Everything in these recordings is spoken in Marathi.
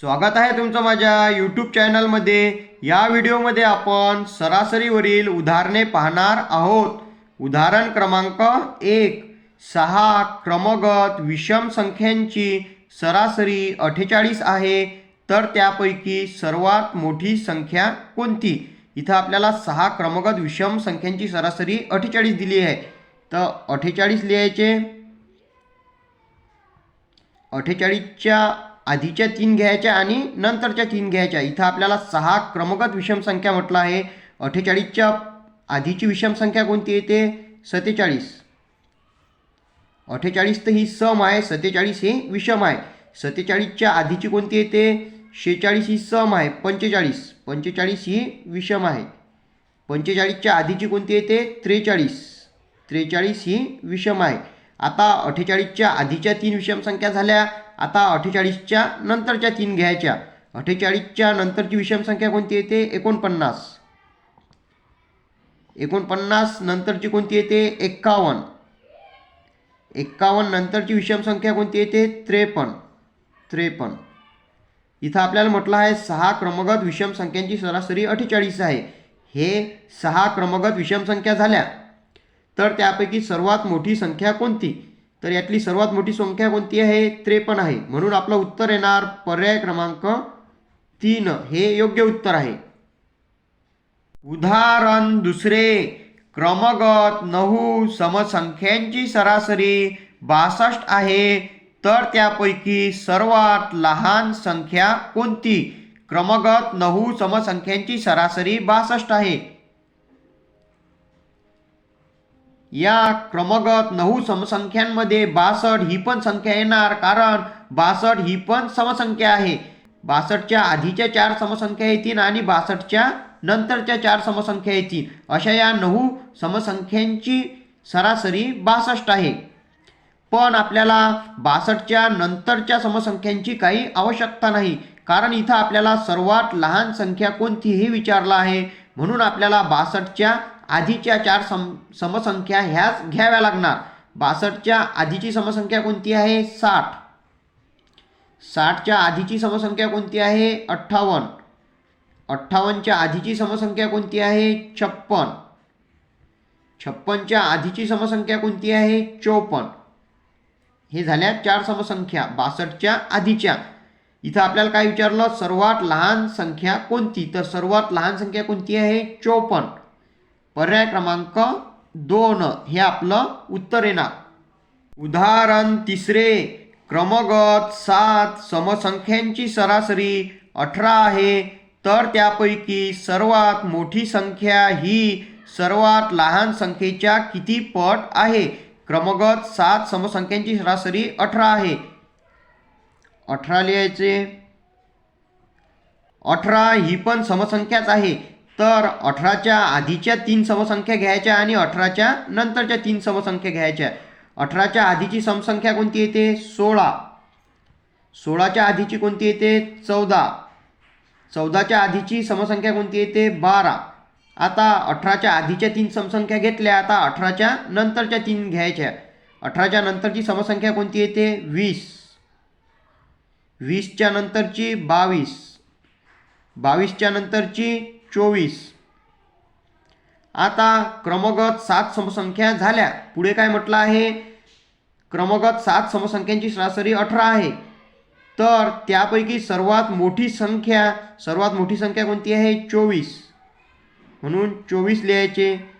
स्वागत आहे तुमचं माझ्या यूट्यूब चॅनलमध्ये या व्हिडिओमध्ये आपण सरासरीवरील उदाहरणे पाहणार आहोत. उदाहरण क्रमांक एक सहा क्रमगत विषम संख्यांची सरासरी अठ्ठेचाळीस आहे. तर त्यापैकी सर्वात मोठी संख्या कोणती? इथं आपल्याला सहा क्रमगत विषम संख्यांची सरासरी अठ्ठेचाळीस दिली आहे. तर अठ्ठेचाळीस लिहायचे. अठ्ठेचाळीसच्या आधीच्या तीन घ्यायच्या आणि नंतरच्या तीन घ्यायच्या. इथं आपल्याला सहा क्रमगत विषम संख्या म्हटलं आहे. अठ्ठेचाळीसच्या आधीची विषम संख्या कोणती येते सत्तेचाळीस. अठ्ठेचाळीस तर ही सम आहे सत्तेचाळीस ही विषम आहे. सत्तेचाळीसच्या आधीची कोणती येते शेहेचाळीस ही सम आहे पंचेचाळीस. पंचेचाळीस ही विषम आहे. पंचेचाळीसच्या आधीची कोणती येते त्रेचाळीस. त्रेचाळीस ही विषम आहे. आता अठ्ठेचाळीसच्या आधीच्या तीन विषम संख्या झाल्या. आता अठ्ठेचाळीसच्या नंतरच्या तीन घ्यायच्या. अठ्ठेचाळीसच्या नंतरची विषम संख्या कोणती येते? एकोणपन्नास. एकोणपन्नास नंतरची कोणती येते? एक्कावन्न. एक्कावन्न नंतरची विषम संख्या कोणती येते? त्रेपन्न. त्रेपन्न. इथं आपल्याला म्हटलं आहे सहा क्रमगत विषम संख्यांची सरासरी अठ्ठेचाळीस आहे. हे सहा क्रमगत विषम संख्या झाल्या. तर त्यापैकी सर्वात मोठी संख्या कोणती? तर यातली सर्वात मोठी संख्या कोणती आहे? त्रेपन्न आहे. म्हणून आपलं उत्तर येणार पर्याय क्रमांक तीन. हे योग्य उत्तर आहे. उदाहरण दुसरे. क्रमगत नऊ समसंख्यांची सरासरी बासष्ट आहे. तर त्यापैकी सर्वात लहान संख्या कोणती? क्रमगत नऊ समसंख्यांची सरासरी बासष्ट आहे. या क्रमगत नऊ समसंख्यांमध्ये बासष्ट ही पण संख्या येणार कारण बासष्ट ही पण समसंख्या आहे. बासष्टच्या आधीच्या चार समसंख्या येतील आणि बासष्टच्या नंतरच्या चार समसंख्या येतील. अशा या नऊ समसंख्यांची सरासरी बासष्ट आहे. पण आपल्याला बासष्टच्या नंतरच्या समसंख्यांची काही आवश्यकता नाही कारण इथं आपल्याला सर्वात लहान संख्या कोणती हे विचारलं आहे. म्हणून आपल्याला बासष्टच्या आधीच्या चार सम समसंख्या ह्याच घ्याव्या लागणार. बासष्टच्या आधीची समसंख्या कोणती आहे? साठ. साठच्या आधीची समसंख्या कोणती आहे? अठ्ठावन्न. अठ्ठावन्नच्या आधीची समसंख्या कोणती आहे? छप्पन. छप्पनच्या आधीची समसंख्या कोणती आहे? चोपन्न. हे झाल्या चार समसंख्या बासष्टच्या आधीच्या. इथं आपल्याला काय विचारलं? सर्वात लहान संख्या कोणती? तर सर्वात लहान संख्या कोणती आहे? चोपन्न. पर्याय क्रमांक दोन हे आपलं उत्तर येणार. उदाहरण तिसरे क्रमगत सात समसंख्यांची सरासरी अठरा आहे तर त्यापैकी सर्वात मोठी संख्या ही सर्वात लहान संख्येच्या किती पट आहे? क्रमगत सात समसंख्यांची सरासरी अठरा आहे. अठरा लिहायचे. अठरा ही पण समसंख्याच आहे. तर अठराच्या आधीच्या तीन समसंख्या घ्यायच्या आणि अठराच्या नंतरच्या तीन समसंख्या घ्यायच्या. अठराच्या आधीची समसंख्या कोणती येते? सोळा. सोळाच्या आधीची कोणती येते? चौदा. चौदाच्या आधीची समसंख्या कोणती येते? बारा. आता अठराच्या आधीच्या तीन समसंख्या घेतल्या आता अठराच्या नंतरच्या तीन घ्यायच्या. अठराच्या नंतरची समसंख्या कोणती येते? वीस. वीसच्या नंतरची बावीस. बावीसच्या नंतरची चोवीस. आता क्रमगत सात समसंख्या झाल्या. पुढे काय म्हटलं आहे? क्रमगत सात समसंख्यांची सरासरी अठरा आहे. तर त्यापैकी सर्वात मोठी संख्या सर्वात मोठी संख्या कोणती आहे? चोवीस. म्हणून चोवीस लिहायचे.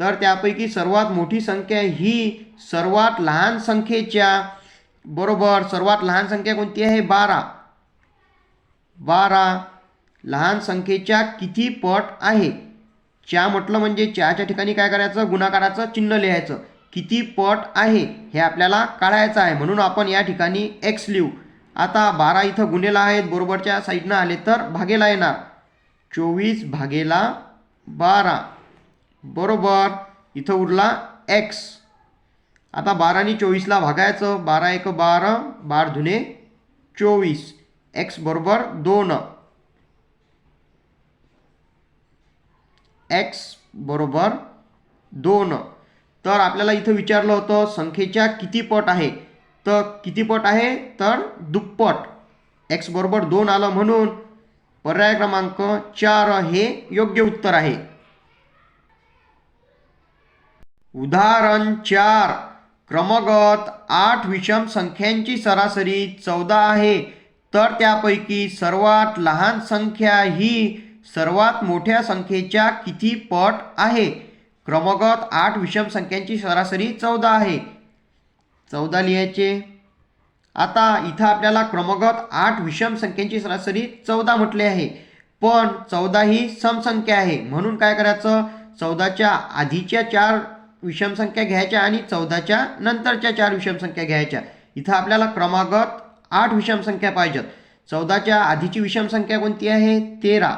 तर त्यापैकी सर्वात मोठी संख्या ही सर्वात लहान संख्येच्या बरोबर सर्वात लहान संख्या कोणती आहे? बारा. बारा लहान संख्येच्या किती पट आहे? च्या म्हटलं म्हणजे च्याच्या ठिकाणी काय करायचं? गुणाकाराचं चिन्ह लिहायचं. किती पट आहे? हे आपल्याला काढायचं आहे. म्हणून आपण या ठिकाणी एक्स लिहू. आता बारा इथं गुन्हेला आहेत. बरोबरच्या साईडनं आले तर भागेला येणार. चोवीस भागेला बारा. बरोबर. इथं उरला एक्स आता बाराने चोवीसला भागायचं. बारा एक बारा. बार धुने चोवीस. एक्स बरोबर दोन. एक्स बरोबर दोन. तर आपल्याला इथं विचारलं होतं संख्येच्या किती पट आहे? तर किती पट आहे? तर दुप्पट. एक्स बरोबर दोन आलं म्हणून पर्याय क्रमांक चार हे योग्य उत्तर आहे. उदाहरण चार. क्रमगत आठ विषम संख्यांची सरासरी चौदा आहे. तर त्यापैकी सर्वात लहान संख्या ही सर्वात मोठ्या संख्येच्या किती पट आहे? क्रमगत आठ विषम संख्यांची सरासरी चौदा आहे. चौदा लिहायचे. आता इथं आपल्याला क्रमगत आठ विषम संख्यांची सरासरी चौदा म्हटले आहे. पण चौदा ही समसंख्या आहे. म्हणून काय करायचं? चौदाच्या आधीच्या चार विषम संख्या घ्यायच्या आणि चौदाच्या नंतरच्या चार विषम संख्या घ्यायच्या. इथं आपल्याला क्रमागत आठ विषम संख्या पाहिजेत. चौदाच्या आधीची विषम संख्या कोणती आहे? तेरा.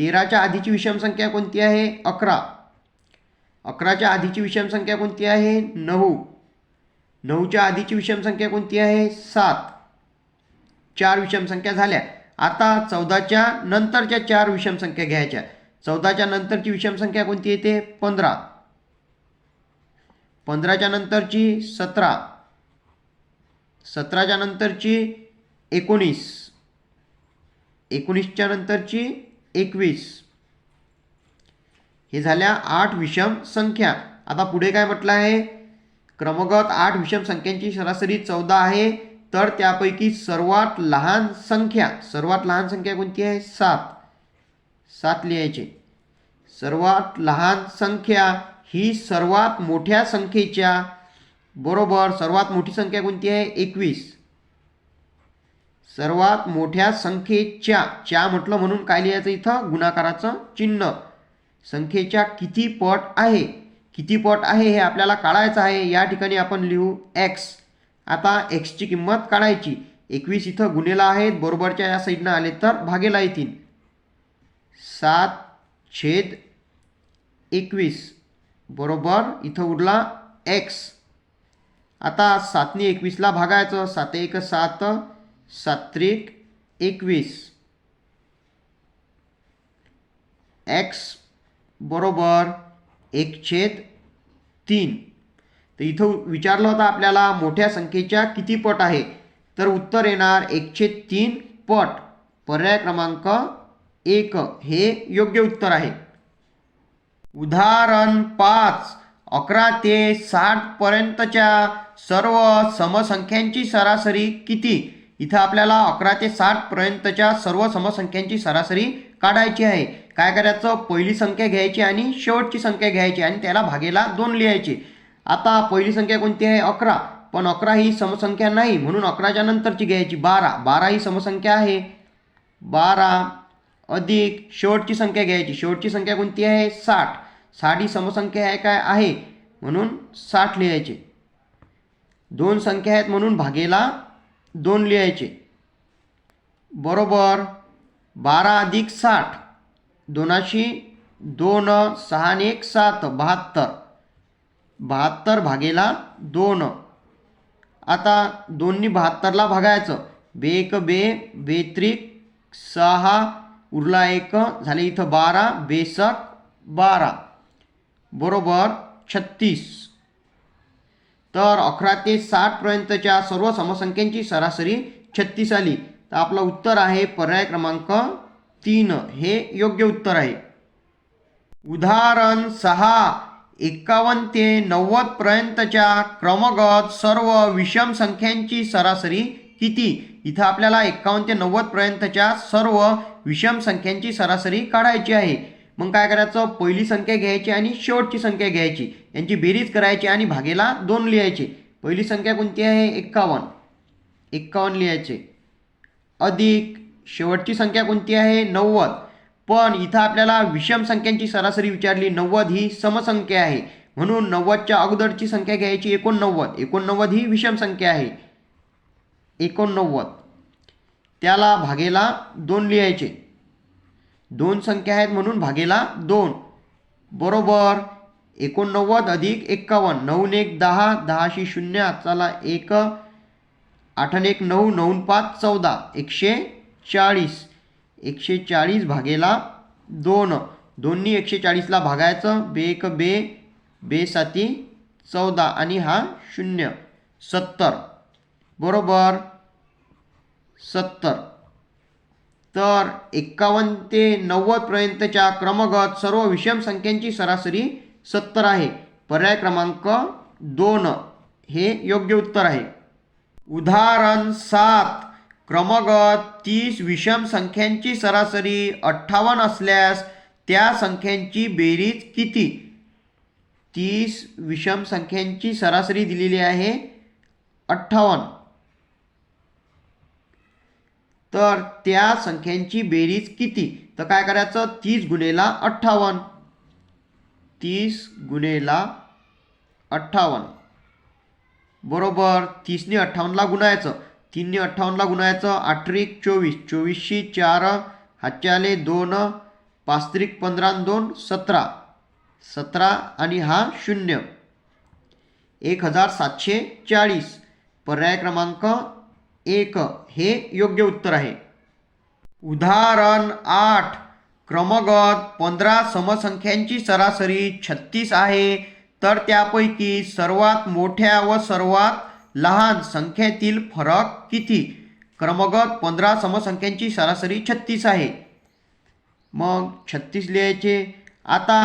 तेराच्या आधीची विषम संख्या कोणती आहे? अकरा. अकराच्या आधीची विषम संख्या कोणती आहे? नऊ. नऊच्या आधीची विषम संख्या कोणती आहे? सात. चार विषम संख्या झाल्या. आता चौदाच्या नंतरच्या चार विषम संख्या घ्यायच्या. चौदाच्या नंतरची विषम संख्या कोणती येते? पंधरा. पंधराच्या नंतरची सतरा. सतराच्या नंतरची एकोणीस. एकोणीसच्या नंतरची एकवीस. हे झाल्या आठ विषम संख्या. आता पुढे काय म्हटलं आहे? क्रमगत आठ विषम संख्यांची सरासरी चौदा आहे. तर त्यापैकी सर्वात लहान संख्या सर्वात लहान संख्या कोणती आहे? सात. सात लिहायचे. सर्वात लहान संख्या ही सर्वात मोठ्या संख्येच्या बरोबर सर्वात मोठी संख्या कोणती आहे? एकवीस. सर्वात मोठ्या संख्येच्या च्या म्हटलं म्हणून काय लिहायचं इथं? गुणाकाराचं चिन्ह. संख्येच्या किती पट आहे? किती पट आहे हे आपल्याला काढायचं आहे. या ठिकाणी आपण लिहू एक्स आता एक्सची किंमत काढायची. एकवीस इथं गुन्हेला आहेत. बरोबरच्या या साईडनं आले तर भागेला येतील. सात छेद एकवीस. बरोबर इथं उरला एक्स आता सातनी एकवीसला भागायचं. सात एक सात सात्रिक एकवीस. एक्स बरोबर एक छेद तीन. तर इथं विचारलं होतं आपल्याला मोठ्या संख्येच्या किती पट आहे? तर उत्तर येणार एकशे तीन पट. पर्याय क्रमांक एक. हे योग्य उत्तर आहे. उदाहरण पाच. अकरा ते साठ पर्यंतच्या सर्व समसंख्यांची सरासरी किती? इथं आपल्याला अकरा ते साठ पर्यंतच्या सर्व समसंख्यांची सरासरी काढायची आहे. काय करायचं? पहिली संख्या घ्यायची आणि शेवटची संख्या घ्यायची आणि त्याला भागेला दोन लिहायचे. आता पहिली संख्या कोणती आहे? अकरा. पण अकरा ही समसंख्या नाही म्हणून अकराच्या नंतरची घ्यायची बारा. बारा ही समसंख्या आहे. बारा अधिक शेवटची संख्या घ्यायची. शेवटची संख्या कोणती आहे? साठ. साठ ही समसंख्या आहे काय? आहे. म्हणून साठ लिहायचे. दोन संख्या आहेत म्हणून भागेला दोन लिहायचे. बरोबर बारा अधिक साठ दोनाशी दोन सहा आणि एक सात बहात्तर. बहात्तर भागेला दोन. आता दोन्ही बहात्तरला भागायचं. बे एक बे बेत्रिक सहा उरला एक झाले इथं बारा बेसक बारा. बरोबर छत्तीस. तर अकरा ते साठपर्यंतच्या सर्व समसंख्यांची सरासरी छत्तीस आली. तर आपलं उत्तर आहे पर्याय क्रमांक तीन. हे योग्य उत्तर आहे. उदाहरण सहा. एकावन्न ते नव्वदपर्यंतच्या क्रमगत सर्व विषम संख्यांची सरासरी किती? इथं आपल्याला एकावन्न ते नव्वदपर्यंतच्या सर्व विषम संख्यांची सरासरी काढायची आहे. मग काय करायचं? पहिली संख्या घ्यायची आणि शेवटची संख्या घ्यायची. यांची बेरीज करायची आणि भागेला दोन लिहायचे. पहिली संख्या कोणती आहे? एक्कावन्न. एक्कावन्न लिहायचे. अधिक शेवटची संख्या कोणती आहे? नव्वद. पण इथं आपल्याला विषम संख्यांची सरासरी विचारली. नव्वद ही समसंख्या आहे. म्हणून नव्वदच्या अगोदरची संख्या घ्यायची एकोणनव्वद. एकोणनव्वद ही विषम संख्या आहे. एकोणनव्वद. त्याला भागेला दोन लिहायचे. दोन संख्या आहेत म्हणून भागेला दोन. बरोबर. एकोणनव्वद अधिक एक्कावन्न. नऊन एक दहा. दहाशी शून्य. चला एक. आठन एक नऊ. नऊन पाच. चौदा. एकशे चाळीस. एकशे चाळीस भागेला दोन. दोन्ही एकशे चाळीसला भागायचं. बे एक बे. बे साती चौदा आणि हा शून्य. सत्तर. बरोबर. सत्तर. तर एक्कावन्न ते नव्वदपर्यंतच्या क्रमगत सर्व विषम संख्यांची सरासरी सत्तर आहे. पर्याय क्रमांक दोन हे योग्य उत्तर आहे. उदाहरण सात. क्रमगत तीस विषम संख्यांची सरासरी अठ्ठावन्न असल्यास त्या संख्यांची बेरीज किती? तीस विषम संख्यांची सरासरी दिलेली आहे अठ्ठावन्न. तर त्या संख्यांची बेरीज किती? तर काय करायचं? तीस गुणेला अठ्ठावन्न. तीस गुणेला अठ्ठावन्न. बरोबर तीसने अठ्ठावन्नला गुणायचं. तीनने अठ्ठावन्नला गुणायचं आठरिक चोवीस. चोवीसशी चार हातच्याले दोन पास्त्रिक पंधरा दोन सतरा. सतरा आणि हा शून्य. एक हजार सातशे चाळीस. पर्याय क्रमांक एक हे योग्य उत्तर आहे. उदाहरण आठ. क्रमगत पंधरा समसंख्यांची सरासरी छत्तीस आहे तर त्यापैकी सर्वात मोठ्या व सर्वात लहान संख्येतील फरक किती? क्रमगत पंधरा समसंख्यांची सरासरी छत्तीस आहे. मग छत्तीस लिहायचे. आता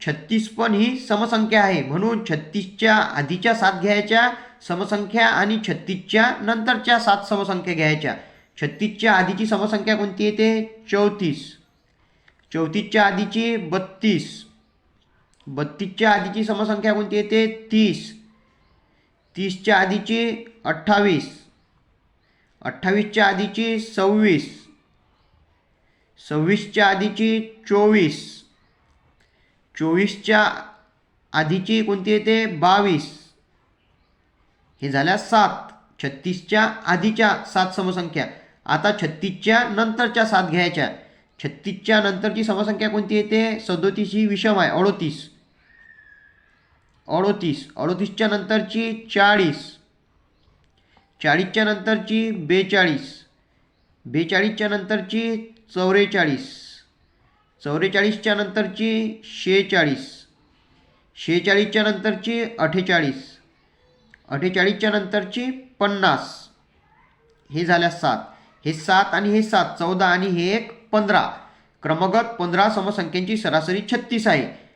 छत्तीस पण ही समसंख्या आहे म्हणून छत्तीसच्या आधीच्या सात घ्यायच्या समसंख्या आणि छत्तीसच्या नंतरच्या सात समसंख्या घ्यायच्या. छत्तीसच्या आधीची समसंख्या कोणती येते चौतीस. चौतीसच्या आधीची बत्तीस. बत्तीसच्या आधीची समसंख्या कोणती येते तीस. तीसच्या आधीची अठ्ठावीस. अठ्ठावीसच्या आधीची सव्वीस. सव्वीसच्या आधीची चोवीस. चोवीसच्या आधीची कोणती येते बावीस. हे झाल्या सात. छत्तीसच्या आधीच्या सात समसंख्या. आता छत्तीसच्या नंतरच्या सात घ्यायच्या. छत्तीसच्या नंतरची समसंख्या कोणती येते? सदोतीस ही विषम आहे. अडोतीस. अडोतीस. अडोतीसच्या नंतरची चाळीस. चाळीसच्या नंतरची बेचाळीस. बेचाळीसच्या नंतरची चौवेचाळीस चौवेचाळीसच्या नंतरची शेहेचाळीस शेहेचाळीसच्या नंतरची अठ्ठेचाळीस. अठ्ठेचाळीसच्या नंतरची पन्नास. हे झाल्या सात. हे सात आणि हे सात चौदा आणि हे एक पंधरा. क्रमगत पंधरा समसंख्यांची सरासरी छत्तीस आहे.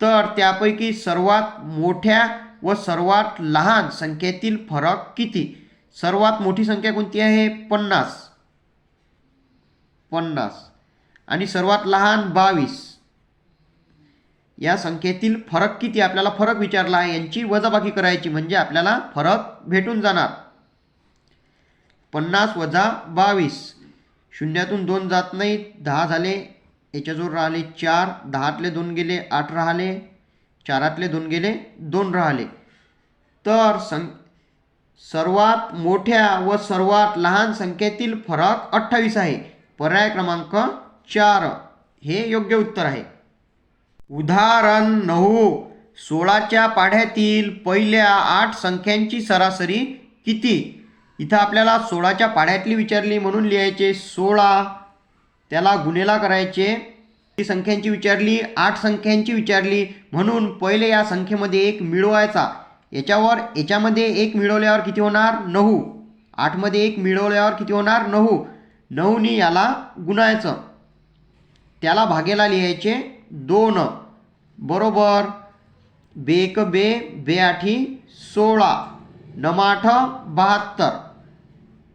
तर त्यापैकी सर्वात मोठ्या व सर्वात लहान संख्येतील फरक किती? सर्वात मोठी संख्या कोणती आहे? पन्नास. पन्नास. आणि सर्वात लहान बावीस. या संख्येतील फरक किती आपल्याला फरक विचारला आहे. यांची वजाबाकी करायची म्हणजे आपल्याला फरक भेटून जाणार. पन्नास वजा बावीस. शून्यातून दोन जात नाहीत दहा झाले. याच्याजवळ राहिले चार. दहातले दोन गेले आठ राहिले. चारातले दोन गेले दोन राहिले. तर सं सर्वात मोठ्या व सर्वात लहान संख्येतील फरक अठ्ठावीस आहे. पर्याय क्रमांक चार. हे योग्य उत्तर आहे. उदाहरण नऊ सोळाच्या पाढ्यातील पहिल्या आठ संख्यांची सरासरी किती? इथं आपल्याला सोळाच्या पाढ्यातली विचारली म्हणून लिहायचे सोळा त्याला गुन्हेला करायचे. ती संख्यांची विचारली आठ संख्यांची विचारली म्हणून पहिले या संख्येमध्ये एक मिळवायचा. याच्यावर याच्यामध्ये एक मिळवल्यावर किती होणार? नऊ. आठमध्ये एक मिळवल्यावर किती होणार? नऊ. नऊनी याला गुणायचं. त्याला भागेला लिहायचे दोन. बरोबर. बेक बे बेआठी सोळा. नमाठ बहात्तर.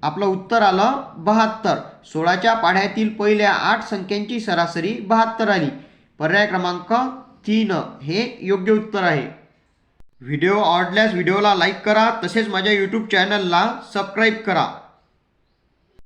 आपलं उत्तर आलं बहात्तर. सोळाच्या पाढ्यातील पहिल्या आठ संख्यांची सरासरी बहात्तर आली. पर्याय क्रमांक तीन. हे योग्य उत्तर आहे. व्हिडिओ आवडल्यास व्हिडिओला लाईक करा. तसेच माझ्या यूट्यूब चॅनलला सबस्क्राईब करा.